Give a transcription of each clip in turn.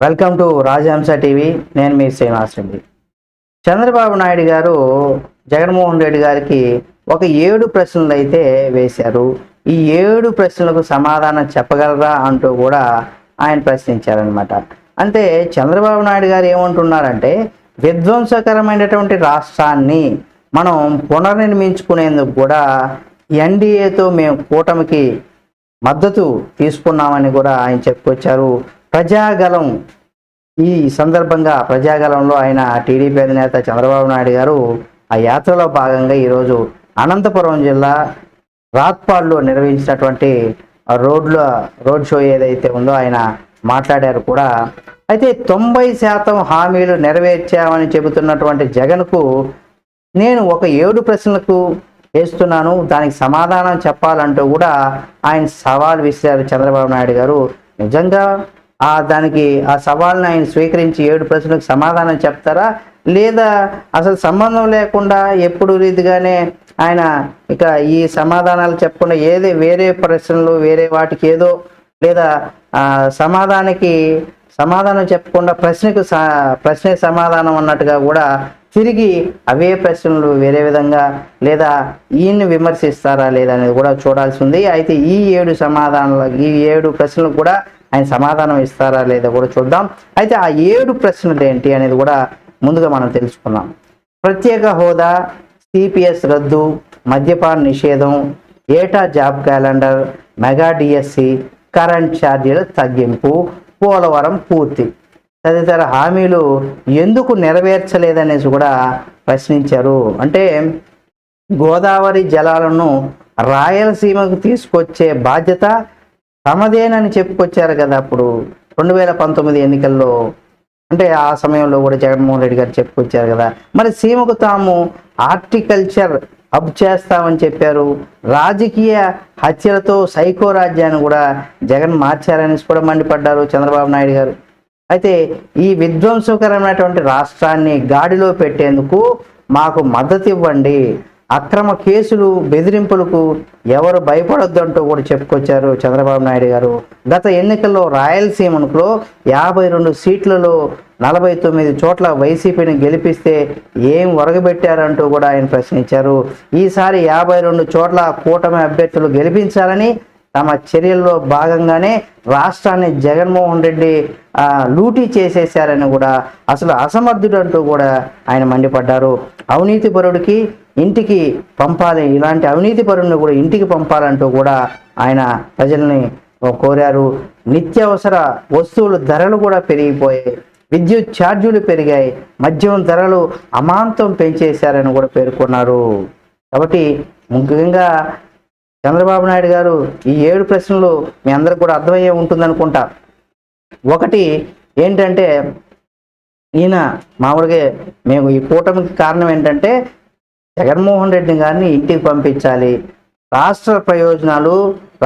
Welcome to రాజహంస TV. నేను మీ శ్రీనివాస్ రెడ్డి. చంద్రబాబు నాయుడు గారు జగన్మోహన్ రెడ్డి గారికి ఒక ఏడు ప్రశ్నలు అయితే వేశారు. ఈ ఏడు ప్రశ్నలకు సమాధానం చెప్పగలరా అంటూ కూడా ఆయన ప్రశ్నించారనమాట అంటే చంద్రబాబు నాయుడు గారు ఏమంటున్నారంటే విధ్వంసకరమైనటువంటి రాష్ట్రాన్ని మనం పునర్నిర్మించుకునేందుకు కూడా ఎన్డీఏతో మేము కూటమికి మద్దతు తీసుకున్నామని కూడా ఆయన చెప్పుకొచ్చారు. ప్రజాగలం. ఈ సందర్భంగా ప్రజాగలంలో ఆయన టీడీపీ అధినేత చంద్రబాబు నాయుడు గారు ఆ యాత్రలో భాగంగా ఈరోజు అనంతపురం జిల్లా రాత్పాల్లో నిర్వహించినటువంటి ఆ రోడ్ల రోడ్ షో ఏదైతే ఉందో ఆయన మాట్లాడారు కూడా. అయితే తొంభై శాతం హామీలు నెరవేర్చామని చెబుతున్నటువంటి జగన్కు నేను ఒక ఏడు ప్రశ్నలకు వేస్తున్నాను. దానికి సమాధానం చెప్పాలంటూ కూడా ఆయన సవాల్ విసిరారు చంద్రబాబు నాయుడు గారు. నిజంగా ఆ దానికి ఆ సవాల్ని ఆయన స్వీకరించి ఏడు ప్రశ్నలకు సమాధానం చెప్తారా? లేదా అసలు సంబంధం లేకుండా ఎప్పుడు రీతిగానే ఆయన ఇక ఈ సమాధానాలు చెప్పకుండా ఏదే వేరే ప్రశ్నలు వేరే వాటికి ఏదో లేదా సమాధానికి సమాధానానికి సమాధానం చెప్పకుండా ప్రశ్నకు స- ప్రశ్నే సమాధానం అన్నట్టుగా కూడా తిరిగి అవే ప్రశ్నలు వేరే విధంగా లేదా ఈయన్ని విమర్శిస్తారా లేదా అనేది కూడా చూడాల్సి ఉంది. అయితే ఈ ఏడు సమాధానాలు ఈ ఏడు ప్రశ్నలు కూడా ఆయన సమాధానం ఇస్తారా లేదా కూడా చూద్దాం. అయితే ఆ ఏడు ప్రశ్నలు ఏంటి అనేది కూడా ముందుగా మనం తెలుసుకుందాం. ప్రత్యేక హోదా సిపిఎస్ రద్దు మద్యపాన నిషేధం ఏటా job calendar mega DSC current ఛార్జీల తగ్గింపు పోలవరం పూర్తి. తదితర హామీలు ఎందుకు నెరవేర్చలేదనేసి కూడా ప్రశ్నించారు. అంటే గోదావరి జలాలను రాయలసీమకు తీసుకొచ్చే బాధ్యత తమదేనని చెప్పుకొచ్చారు కదా అప్పుడు రెండు వేల పంతొమ్మిది ఎన్నికల్లో. అంటే ఆ సమయంలో కూడా జగన్మోహన్ రెడ్డి గారు చెప్పుకొచ్చారు కదా. మరి సీమకు తాము హార్టికల్చర్ అబ్ చేస్తామని చెప్పారు. రాజకీయ హత్యలతో సైకో రాజ్యాన్ని కూడా జగన్ మార్చారని కూడా మండిపడ్డారు చంద్రబాబు నాయుడు గారు. అయితే ఈ విధ్వంసకరమైనటువంటి రాష్ట్రాన్ని గాడిలో పెట్టేందుకు మాకు మద్దతు ఇవ్వండి అక్రమ కేసులు బెదిరింపులకు ఎవరు భయపడొద్దంటూ కూడా చెప్పుకొచ్చారు చంద్రబాబు నాయుడు గారు. గత ఎన్నికల్లో రాయలసీమలో యాభై రెండు సీట్లలో నలభై తొమ్మిది చోట్ల వైసీపీని గెలిపిస్తే ఏం ఒరగబెట్టారంటూ కూడా ఆయన ప్రశ్నించారు. ఈసారి యాభై రెండు చోట్ల కూటమి అభ్యర్థులు గెలిపించాలని తమ చర్యల్లో భాగంగానే రాష్ట్రాన్ని జగన్మోహన్ రెడ్డి లూటీ చేసేశారని కూడా అసలు అసమర్థుడు అంటూ కూడా ఆయన మండిపడ్డారు. అవినీతి పరుడికి ఇంటికి పంపాలి. ఇలాంటి అవినీతి పరులను కూడా ఇంటికి పంపాలంటూ కూడా ఆయన ప్రజల్ని కోరారు. నిత్యావసర వస్తువుల ధరలు కూడా పెరిగిపోయాయి. విద్యుత్ ఛార్జీలు పెరిగాయి. మద్యం ధరలు అమాంతం పెంచేశారని కూడా పేర్కొన్నారు. కాబట్టి ముఖ్యంగా చంద్రబాబు నాయుడు గారు ఈ ఏడు ప్రశ్నలు మీ అందరికి కూడా అర్థమయ్యే ఉంటుందనుకుంటా. ఒకటి ఏంటంటే ఈయన మామూలుగా మేము ఈ కూటమికి కారణం ఏంటంటే జగన్మోహన్ రెడ్డి గారిని ఇంటికి పంపించాలి. రాష్ట్ర ప్రయోజనాలు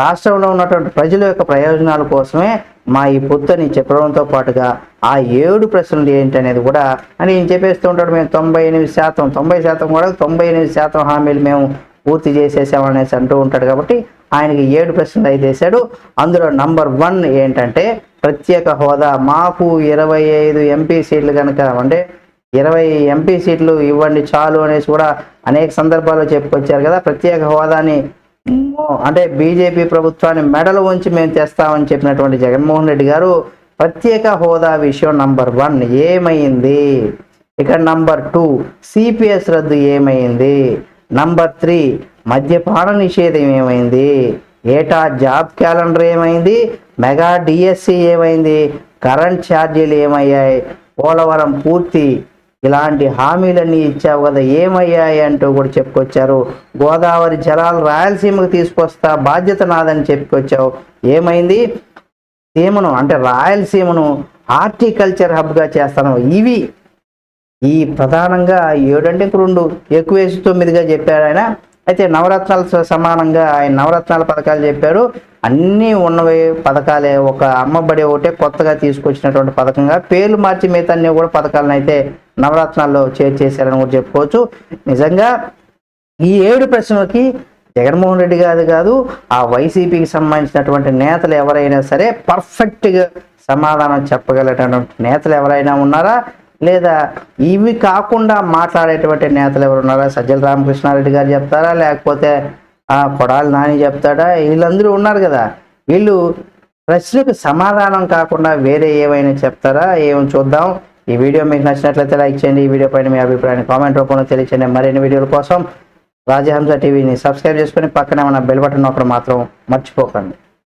రాష్ట్రంలో ఉన్నటువంటి ప్రజల యొక్క ప్రయోజనాల కోసమే మా ఈ పొత్తుని చెప్పడంతో పాటుగా ఆ ఏడు ప్రశ్నలు ఏంటి అనేది కూడా అని ఈయన చెప్పేస్తూ ఉంటాడు. మేము తొంభై ఎనిమిది శాతం తొంభై శాతం కూడా తొంభై ఎనిమిది శాతం హామీలు మేము పూర్తి చేసేసామనేసి అంటూ ఉంటాడు కాబట్టి ఆయనకి ఏడు ప్రశ్నలు అయితే వేశాడు. అందులో నంబర్ వన్ ఏంటంటే ప్రత్యేక హోదా. మాకు ఇరవై ఐదు ఎంపీ సీట్లు కనుక అంటే ఇరవై ఎంపీ సీట్లు ఇవ్వండి చాలు అనేసి కూడా అనేక సందర్భాల్లో చెప్పుకొచ్చారు కదా. ప్రత్యేక హోదాని అంటే బీజేపీ ప్రభుత్వాన్ని మెడలు ఉంచి మేము తెస్తామని చెప్పినటువంటి జగన్మోహన్ రెడ్డి గారు ప్రత్యేక హోదా విషయం నంబర్ వన్ ఏమైంది? ఇక నంబర్ టూ సిపిఎస్ రద్దు ఏమైంది? నంబర్ త్రీ మద్యపాన నిషేధం ఏమైంది? ఏటా జాబ్ క్యాలెండర్ ఏమైంది? మెగా డిఎస్సి ఏమైంది? కరెంట్ ఛార్జీలు ఏమయ్యాయి? పోలవరం పూర్తి ఇలాంటి హామీలన్నీ ఇచ్చావు కదా ఏమయ్యాయి అంటూ కూడా చెప్పుకొచ్చారు. గోదావరి జలాలు రాయలసీమకు తీసుకొస్తా బాధ్యత నాదని చెప్పుకొచ్చావు. ఏమైంది? సీమను అంటే రాయలసీమను హార్టికల్చర్ హబ్గా చేస్తాను ఇవి ఈ ప్రధానంగా ఏడంటే రెండు ఎక్కువ వేసి తొమ్మిదిగా చెప్పారు ఆయన. అయితే నవరత్నాలు సమానంగా ఆయన నవరత్నాల పథకాలు చెప్పారు అన్నీ ఉన్నవి పథకాలే. ఒక అమ్మబడి ఒకటే కొత్తగా తీసుకొచ్చినటువంటి పథకంగా పేర్లు మార్చి మిగతా కూడా పథకాలను అయితే నవరత్నాల్లో చేర్చేశారని కూడా చెప్పుకోవచ్చు. నిజంగా ఈ ఏడు ప్రశ్నలకి జగన్మోహన్ రెడ్డి గారు కాదు ఆ వైసీపీకి సంబంధించినటువంటి నేతలు ఎవరైనా సరే పర్ఫెక్ట్గా సమాధానం చెప్పగలిగినటువంటి నేతలు ఎవరైనా ఉన్నారా? లేదా ఇవి కాకుండా మాట్లాడేటువంటి నేతలు ఎవరు ఉన్నారా? సజ్జల రామకృష్ణారెడ్డి గారు చెప్తారా? లేకపోతే ఆ కొడాలి నాని చెప్తాడా? వీళ్ళందరూ ఉన్నారు కదా. వీళ్ళు ప్రశ్నకు సమాధానం కాకుండా వేరే ఏమైనా చెప్తారా? ఏమో చూద్దాం. ఈ వీడియో మీకు నచ్చినట్లయితే లైక్ చేయండి. ఈ వీడియో పైన మీ అభిప్రాయాన్ని కామెంట్ రూపంలో తెలియచేయండి. మరిన్ని వీడియోల కోసం రాజహంస టీవీని సబ్స్క్రైబ్ చేసుకొని పక్కనే ఉన్న బెల్ బటన్ నొక్కడం మాత్రం మర్చిపోకండి.